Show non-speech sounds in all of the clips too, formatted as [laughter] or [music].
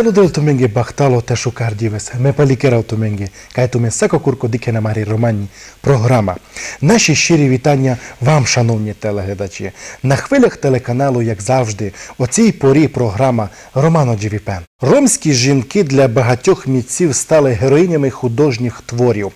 Zelo del tumenge bahtalo te шукар дівес. Ме палікерав туменге. Кай туме секо курко дике на марі романі. Програма. Наші щирі вітання вам, шановні телеглядачі. На хвилях телеканалу, як завжди, о цій порі програма Романо Джевіпен. Ромські жінки для багатьох митців стали героїнями художніх творів.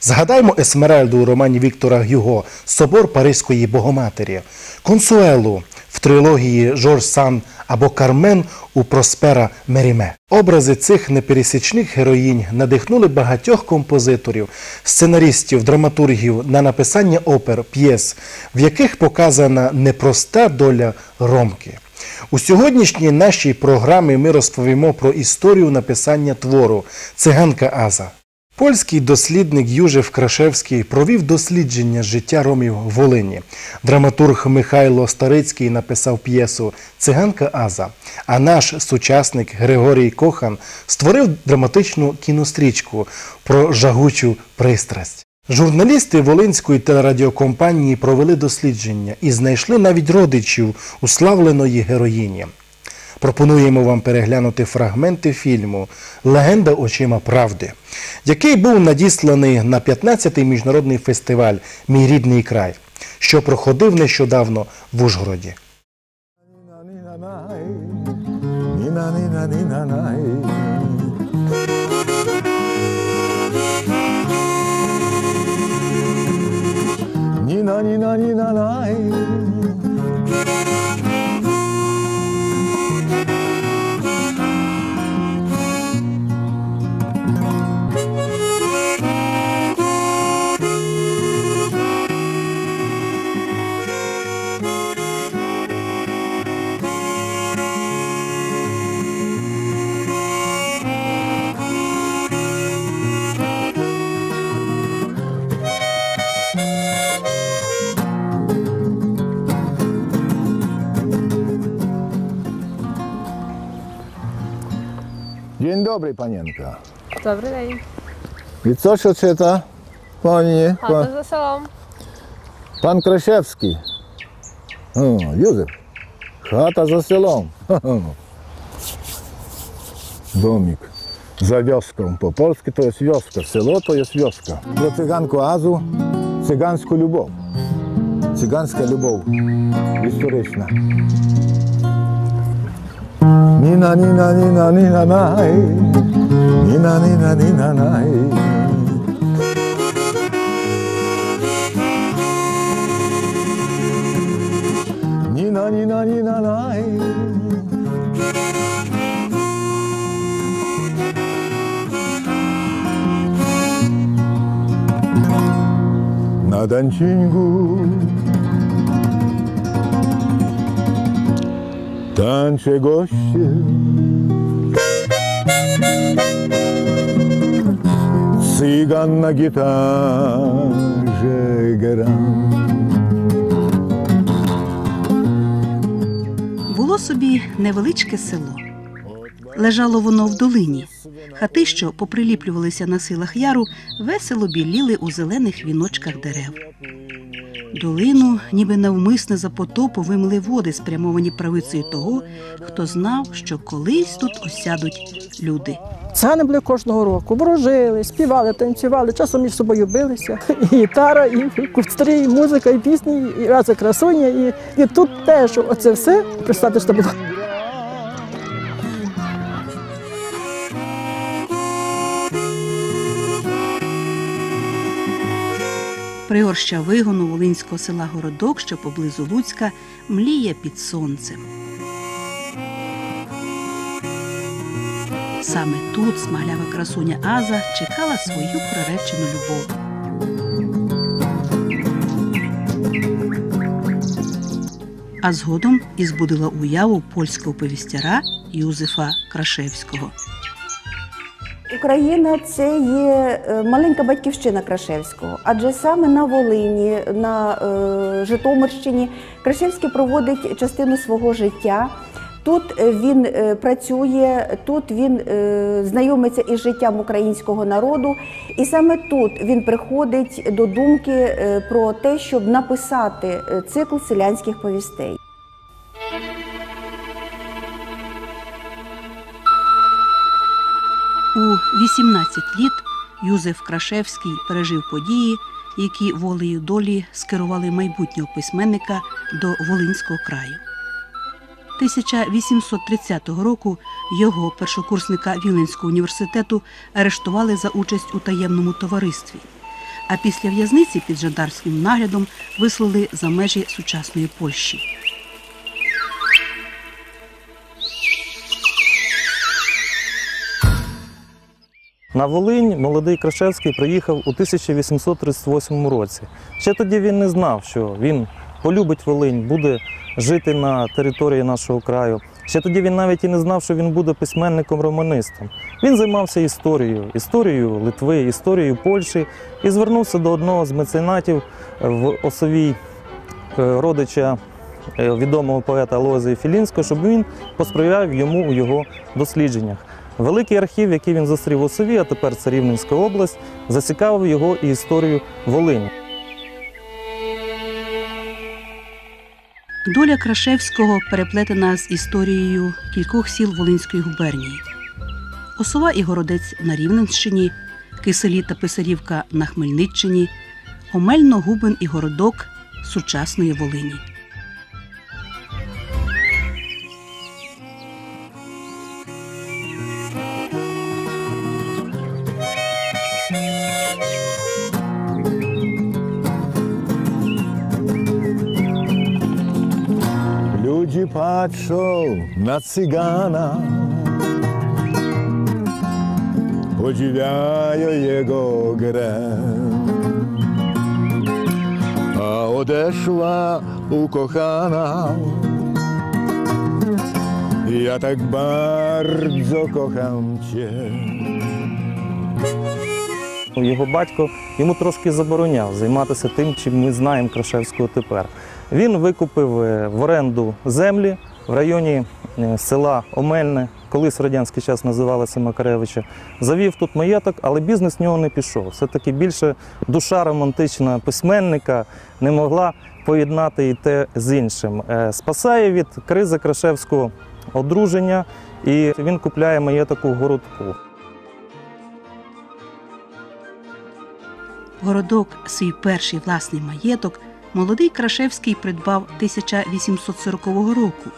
Згадаймо Есмеральду у романі Віктора Гюго Собор Паризької Богоматері, Консуелу трилогії Жорж Сан або Кармен у Проспера Меріме. Образи цих непересічних героїнь надихнули багатьох композиторів, сценаристів, драматургів на написання опер, п'єс, в яких показана непроста доля ромки. У сьогоднішній нашій програмі ми розповімо про історію написання твору Циганка Аза. Польський дослідник Южев Крашевський провів дослідження життя ромів в Волині. Драматург Михайло Старицький написав п'єсу Циганка Аза, а наш сучасник Григорій Кохан створив драматичну кінострічку про жагучу пристрасть. Журналісти Волинської телерадіокомпанії провели дослідження і знайшли навіть родичів уславленої героїні. Пропонуємо вам переглянути фрагменти фільму Легенда очима правди, який був надісланий на 15-й міжнародний фестиваль Мій рідний край, що проходив нещодавно в Ужгороді. Nina, nina, nina, nai. Dzień dobry, panienka. Добрий день. I co się czyta? Pani, pan, за селом. pan Kraszewski. O, Józef. Chata za selą. Domik za wioską. Po polsku to jest wioska. Selo to jest wioska. Dla cyganku Azu cygańską любов. になになになになない。になになになない。になになない。나단친구 tańczy goście. Cygan na gitarze gra. Було собі невеличке село. Лежало воно в долині. Хати, що поприліплювалися на силах яру, весело біліли у зелених віночках дерев. Долину, ніби навмисне за потопу вимили води, спрямовані правицею того, хто знав, що колись тут осядуть люди. Цани були кожного року, ворожили, співали, танцювали, часом між собою билися. [laughs] І гітара, і кустри, і музика, і пісні, і раза красуня. І, і тут теж оце все, представте, що було. Пригорща вигону волинського села Городок, що поблизу Луцька, мліє під сонцем. Саме тут смаглява красуня Аза чекала свою проречену любов. А згодом і збудила уяву польського повістяра Юзефа Крашевського. Україна це є е, маленька батьківщина Крашевського, адже саме на Волині, на е, Житомирщині Крашевський проводить частину свого життя. Тут е, він працює, тут він знайомиться із життям українського народу, і саме тут він приходить до думки про те, щоб написати цикл селянських повістей. 18 літ Юзеф Крашевський пережив події, які волею долі скерували майбутнього письменника до Волинського краю. 1830 року його першокурсника Віленського університету арештували за участь у таємному товаристві, а після в'язниці під жандарським наглядом вислали за межі сучасної Польщі. На Волинь молодий Крашевський приїхав у 1838 році. Ще тоді він не знав, що він полюбить Волинь, буде жити на території нашого краю. Ще тоді він навіть і не знав, що він буде письменником-романистом. Він займався історією, історією Литви, історією Польщі і звернувся до одного з меценатів в Осовій е, родича е, відомого поета Лозі Філінського, щоб він посприяв йому у його дослідженнях. Великий архів, який він зустрів у Сові, а тепер це Рівненська область, зацікавив його і історію Волині. Доля Крашевського переплетена з історією кількох сіл Волинської губернії. Осова і Городець на Рівненщині, Киселі та Писарівка на Хмельниччині, Омельно, Губин і Городок сучасної Волині. Patrzą na cygana, podziwiają jego grę. A odeszła ukochana, ja tak bardzo kocham cię. Його батько йому трошки забороняв займатися тим, чим ми знаємо Крашевського тепер. Він викупив е, в оренду землі в районі е, села Омельне, колись в радянський час називалося Макаревича. Завів тут маєток, але бізнес в нього не пішов. Все-таки більше душа романтична письменника не могла поєднати і те з іншим. Е, Спасає від кризи Крашевського одруження, і він купляє маєток у городку. Городок, свій перший власний маєток, молодий Крашевський придбав 1840 року.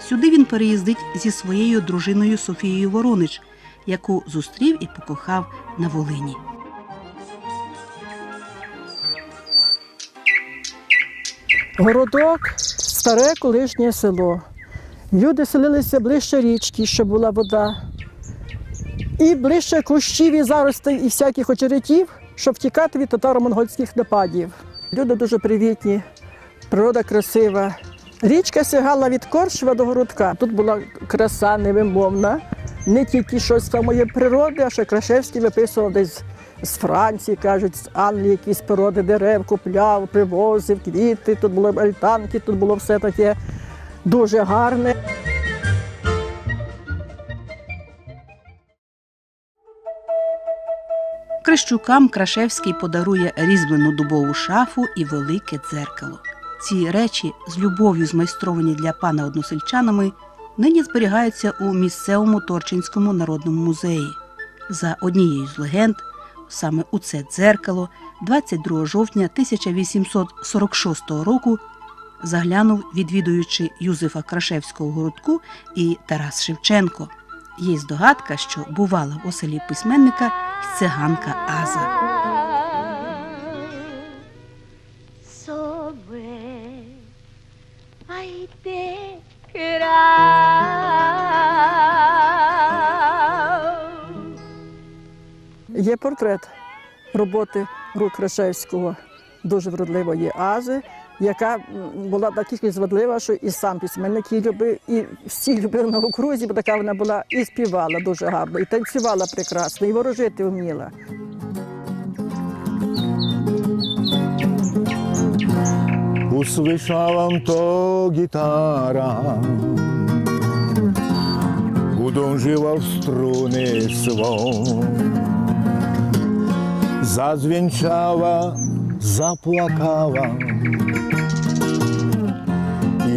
Сюди він переїздить зі своєю дружиною Софією Воронич, яку зустрів і покохав на Волині. Городок старе колишнє село. Люди селилися ближче річки, щоб була вода, і ближче кущів і заростей і всяких очеретів, щоб втікати від татаро-монгольських нападів. Люди дуже привітні, природа красива. Річка сягала від Коршева до городка. Тут була краса невимовна, не тільки щось самої природи, а ще Крашевський виписував десь з Франції, кажуть, з Англії якісь породи дерев, купляв, привозив, квіти, тут були альтанки, тут було все таке дуже гарне. Крещукам Крашевський подарує різьблену дубову шафу і велике дзеркало. Ці речі, з любов'ю змайстровані для пана односельчанами, нині зберігаються у місцевому Торчинському народному музеї. За однією з легенд, саме у це дзеркало, 22 жовтня 1846 року заглянув, відвідуючи Юзефа Крашевського городку і Тарас Шевченко. Є здогадка, що бувала в оселі письменника циганка Аза. Є портрет роботи рук Крашевського, дуже вродливої Ази, яка була настільки звадлива, що і сам письменник її любив, і всі любили на окрузі, бо така вона була і співала дуже гарно, і танцювала прекрасно, і ворожити вміла. Usłyszałam to gitara Udążyła w struny swą Zazwięczała, zapłakała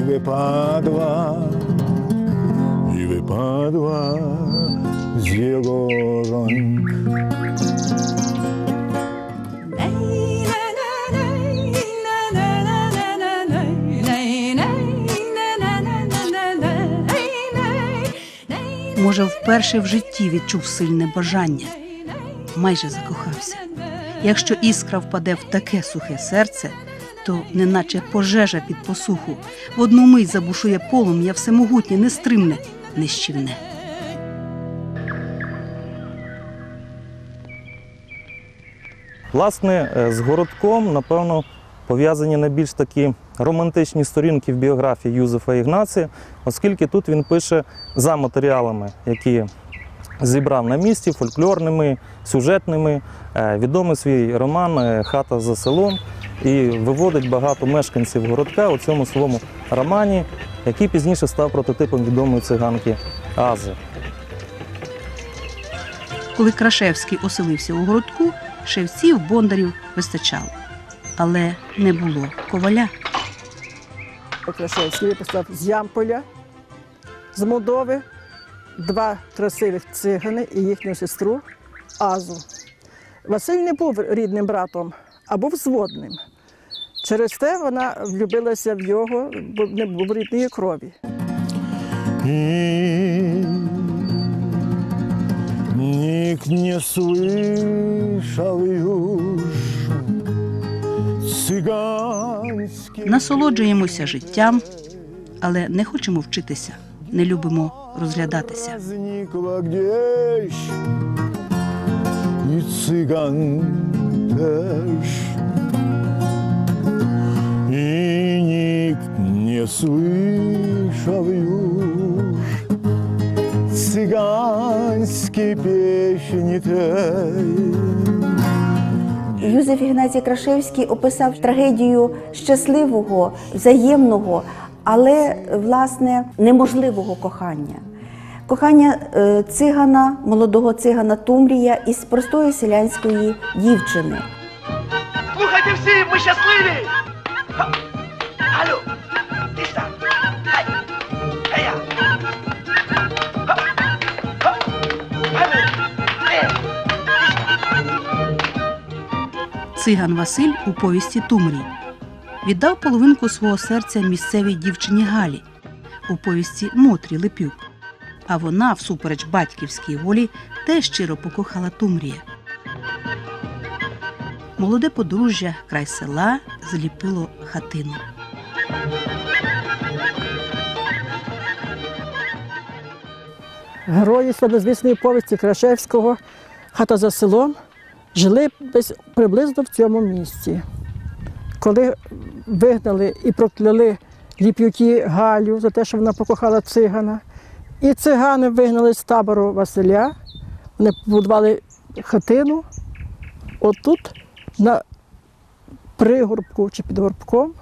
wypadła, i wypadła z зіроньк. Може, вперше в житті відчув сильне бажання, майже закохався. Якщо іскра впаде в таке сухе серце, то неначе пожежа під посуху, в одну мить забушує полум'я всемогутнє, нестримне, нищівне. Власне, е, з городком, напевно, пов'язані найбільш такі романтичні сторінки в біографії Юзефа Ігнація, оскільки тут він пише за матеріалами, які зібрав на місці, фольклорними, сюжетними. Е, Відомий свій роман е, Хата за селом і виводить багато мешканців городка у цьому своєму романі, який пізніше став прототипом відомої циганки Ази. Коли Крашевський оселився у городку, шевців бондарів вистачало. Але не було коваля. Крашевський виписав з Ямполя, з Молдови, два красивих цигани і їхню сестру Азу. Василь не був рідним братом, а був зводним. Через те вона влюбилася в його, бо не був рідної крові. И ник не слышал юж цыганский Насолоджуємося життям, але не хочемо вчитися, не любимо розглядатися. Возникла где ж и цыган теж. Не слышал юж цыганские песни тей. Юзеф Ігнатій Крашевський описав трагедію щасливого, взаємного, але власне неможливого кохання. Кохання е, цигана, молодого цигана Тумрія із простої селянської дівчини. Слухайте всі, ми щасливі! Циган Василь у повісті Тумрій віддав половинку свого серця місцевій дівчині Галі у повісті Мотрі Липюк. А вона, всупереч батьківській волі, теж щиро покохала Тумрія. Молоде подружжя край села зліпило хатину. Герої славнозвісної повісті Крашевського хата за селом жили приблизно в цьому місці. Коли вигнали і прокляли ліп'юки Галю за те, що вона покохала цигана, і цигани вигнали з табору Василя, вони побудували хатину отут на пригорбку чи під горбком.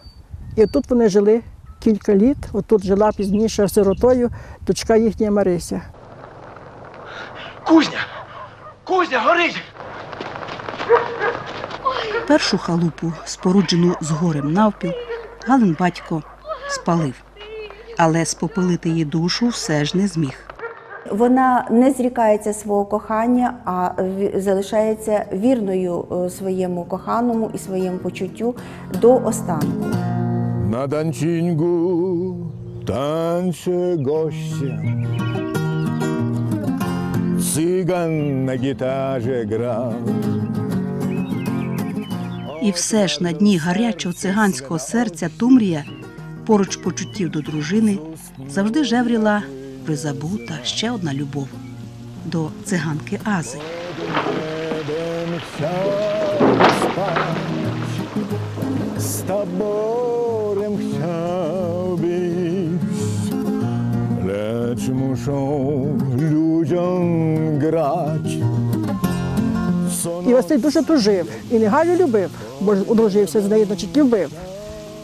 І тут вони жили кілька літ. Отут жила пізніше сиротою дочка їхня Марися. Кузня! Кузня, горить! Першу халупу, споруджену з горем навпіл, Галин батько спалив, але спопилити її душу все ж не зміг. Вона не зрікається свого кохання, а залишається вірною е, своєму коханому і своєму почуттю до останку. На танчингу танце гостя. Цыган на гитаре грал. І все ж на дні гарячого циганського серця Тумрія, поруч почуттів до дружини, завжди жевріла призабута ще одна любов до циганки Ази. Небом chciał spać, z taborem І Василь дуже тужив, і не Галю любив, бо одружився з нею, значить любив.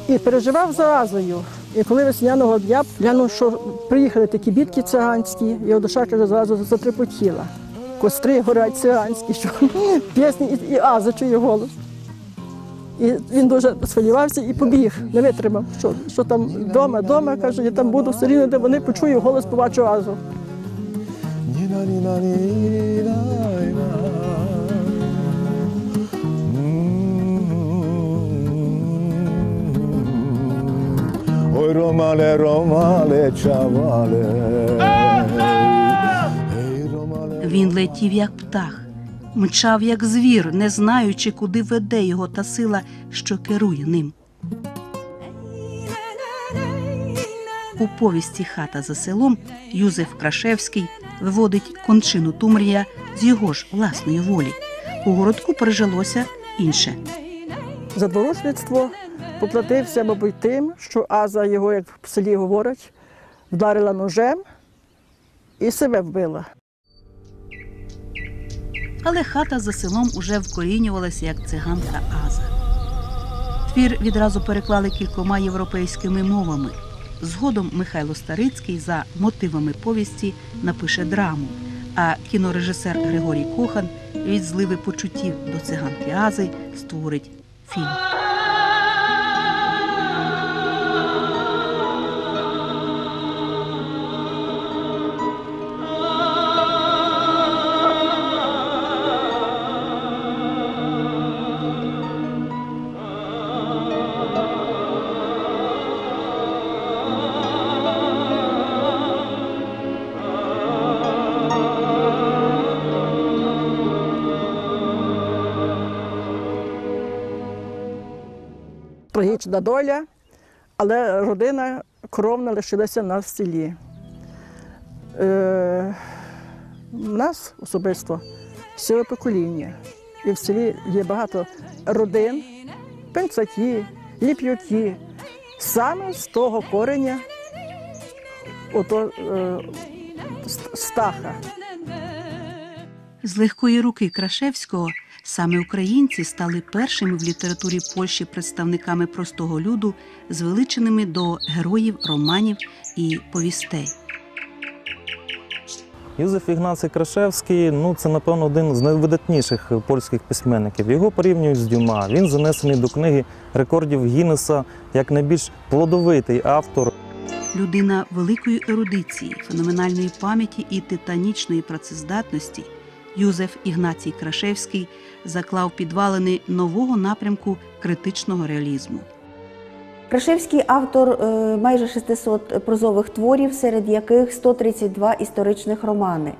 І переживав за Азою. І коли весняного дня глянув, що приїхали такі бідки циганські, його душа каже, зразу затрепотіла. Костри горять циганські, що [laughs] пісні і, і Аза чує голос. І він дуже сподівався і побіг, не витримав, що, що там вдома, вдома, каже, я там буду все рівно, де вони почую голос, побачу Азу. Ой, ромале, ромале, чавале. Він летів, як птах, мчав, як звір, не знаючи, куди веде його та сила, що керує ним. У повісті Хата за селом Юзеф Крашевський виводить кончину Тумрія з його ж власної волі. У городку пережилося інше. Задворушництво поплатився, мабуть, тим, що Аза його, як в селі говорять, вдарила ножем і себе вбила. Але хата за селом уже вкорінювалася як циганка Аза. Твір відразу переклали кількома європейськими мовами. Згодом Михайло Старицький за мотивами повісті напише драму, а кінорежисер Григорій Кохан від зливи почуттів до циганки Ази створить фільм. Трагічна доля, але родина кровна лишилася на селі. Е, у нас особисто сіле покоління. І в селі є багато родин, пенцаки, ліп'юки. Саме з того кореня, ото, е, стаха. З легкої руки Крашевського саме українці стали першими в літературі Польщі представниками простого люду, звеличеними до героїв, романів і повістей. Юзеф Ігнацій Крашевський ну, це, напевно, один з найвидатніших польських письменників. Його порівнюють з Дюма. Він занесений до книги рекордів Гіннеса як найбільш плодовитий автор. Людина великої ерудиції, феноменальної пам'яті і титанічної працездатності, Юзеф Ігнацій Крашевський заклав підвалини нового напрямку критичного реалізму. Крашевський автор е, майже 600 прозових творів, серед яких 132 історичних романи.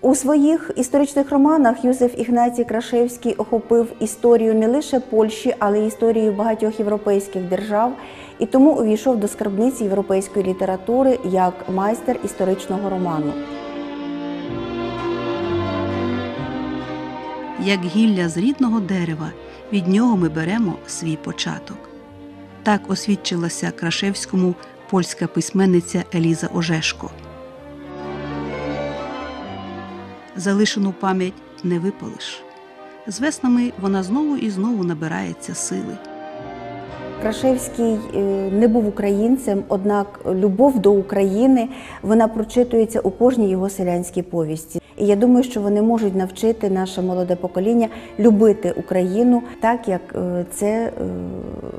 У своїх історичних романах Юзеф Ігнатій Крашевський охопив історію не лише Польщі, але й історію багатьох європейських держав, і тому увійшов до скарбниці європейської літератури як майстер історичного роману. Як гілля з рідного дерева, від нього ми беремо свій початок. Так освідчилася Крашевському польська письменниця Еліза Ожешко. Залишену пам'ять не випалиш. З веснами вона знову і знову набирається сили. Крашевський е, не був українцем, однак любов до України вона прочитується у кожній його селянській повісті. І я думаю, що вони можуть навчити наше молоде покоління любити Україну так, як е, це е,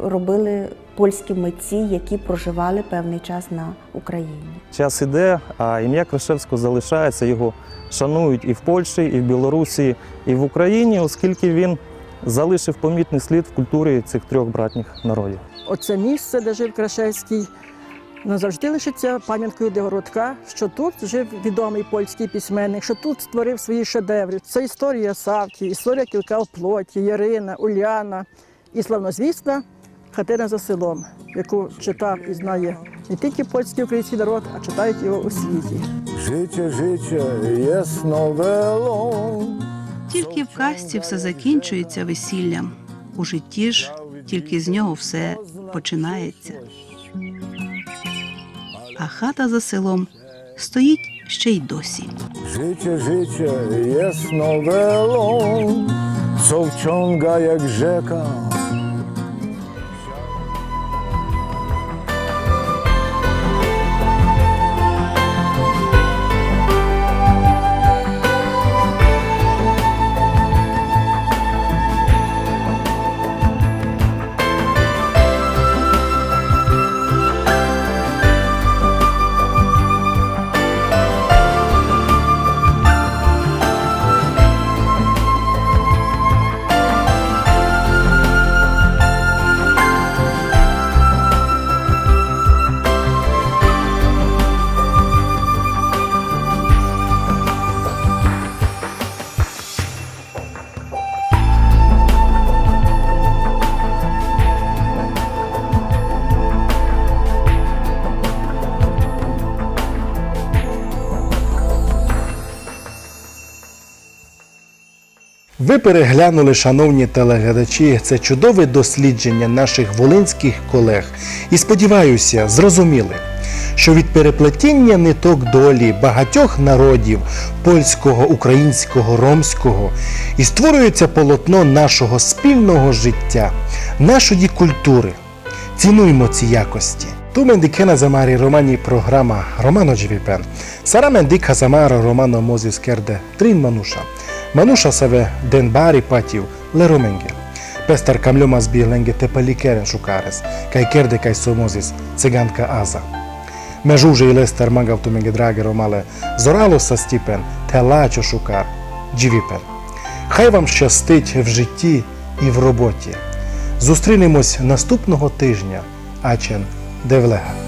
робили польські митці, які проживали певний час на Україні. Час іде, а ім'я Крашевського залишається. Його шанують і в Польщі, і в Білорусі, і в Україні, оскільки він залишив помітний слід в культурі цих трьох братніх народів. Оце місце, де жив Крашевський, назавжди лишиться пам'яткою для городка, що тут жив відомий польський письменник, що тут створив свої шедеври. Це історія Савки, історія кілка в плоті, Ярина, Уляна і славнозвісна хатина за селом, яку читав і знає не тільки польський український народ, а читають його у світі. Życie, życie jest nowelą. Тільки в казці все закінчується весіллям. У житті ж тільки з нього все починається. А хата за селом стоїть ще й досі. Życie, życie jest nowelą, co wciąga jak Ви переглянули, шановні телеглядачі, це чудове дослідження наших волинських колег і сподіваюся, зрозуміли, що від переплетіння ниток долі багатьох народів польського, українського, ромського і створюється полотно нашого спільного життя, нашої культури. Цінуймо ці якості. Tu mendikena zamari romani programa Romano Dživipen. Sara mendika zamara Romano Mozis kerde trin manusha. Manusha save den bari pativ le romenge. Pestar kamliomas bielenge te palikeren šukares, kai kerde kai somozis ciganka aza. Mežuže i lester magavtu menge drage romale, зорало са стіпен, те лачо шукар, Дživipen. Хай вам щастить в житті і в роботі. Зустрінемось наступного тижня. Ачен Девлега.